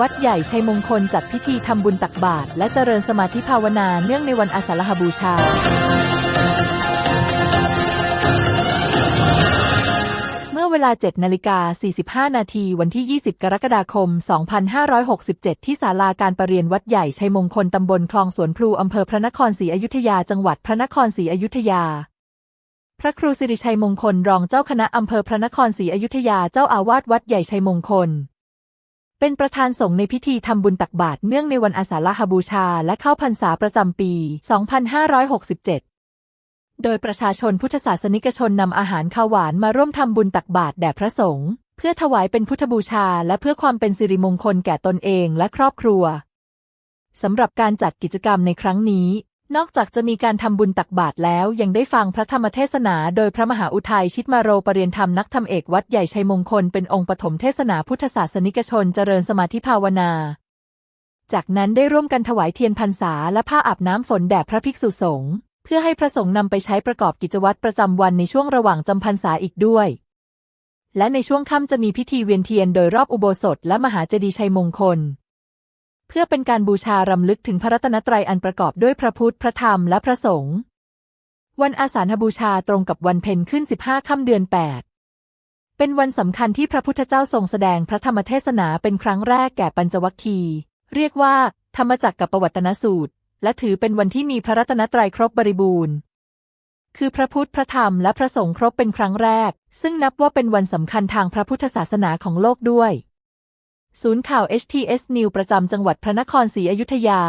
วัดใหญ่ชัยมงคลจัดพิธีทำบุญตักบาตรและเจริญสมาธิภาวนาเนื่องในวันอาสาฬหบูชา เมื่อเวลา 7 นาฬิกา 45 นาทีวันที่ 20 กรกฎาคม 2567 ที่ศาลาการประเรียนวัดใหญ่ชัยมงคลตำบลคลองสวนพลูอำเภอพระนครศรีอยุธยาจังหวัดพระนครศรีอยุธยาพระครูสิริชัยมงคลรองเจ้าคณะอำเภอพระนครศรีอยุธยาเจ้าอาวาสวัดใหญ่ชัยมงคล เป็นประธานสงฆ์ในพิธีทำบุญตักบาตรเนื่องในวันอาสาฬหบูชาและเข้าพรรษาประจำปี 2567 โดยประชาชนพุทธศาสนิกชนนำอาหารข้าวหวานมาร่วมทำบุญตักบาตรแด่พระสงฆ์เพื่อถวายเป็นพุทธบูชาและเพื่อความเป็นสิริมงคลแก่ตนเองและครอบครัวสำหรับการจัดกิจกรรมในครั้งนี้ นอกจากจะมีการทำบุญตักบาตรแล้วยังได้ฟังพระธรรมเทศนาโดยพระมหาอุทัยชิตมาโรปรริยนธรรมนักธรรมเอกวัดใหญ่ชัยมงคลเป็นองค์ปฐมเทศนาพุทธศาสนิกชนเจริญสมาธิภาวนา จากนั้นได้ร่วมกันถวายเทียนพรรษาและผ้าอาบน้ำฝนแด่พระภิกษุสงฆ์เพื่อให้พระสงฆ์นำไปใช้ประกอบกิจวัตรประจำวันในช่วงระหว่างจำพรรษาอีกด้วย และในช่วงค่ำจะมีพิธีเวียนเทียนโดยรอบอุโบสถและมหาเจดีย์ชัยมงคล เพื่อเป็นการบูชารำลึกถึงพระรัตนตรัยอันประกอบด้วยพระพุทธพระธรรมและพระสงฆ์วันอาสาฬหบูชาตรงกับวันเพ็ญขึ้น 15 ค่ำเดือน 8 เป็นวันสำคัญที่พระพุทธเจ้าทรงแสดงพระธรรมเทศนาเป็นครั้งแรกแก่ปัญจวัคคีย์เรียกว่า ธรรมจักรกับประวัตนสูตร และถือเป็นวันที่มีพระรัตนตรัยครบบริบูรณ์ คือพระพุทธพระธรรมและพระสงฆ์ครบเป็นครั้งแรก ซึ่งนับว่าเป็นวันสำคัญทางพระพุทธศาสนาของโลกด้วย ศูนย์ข่าว HTS News ประจำจังหวัดพระนครศรีอยุธยา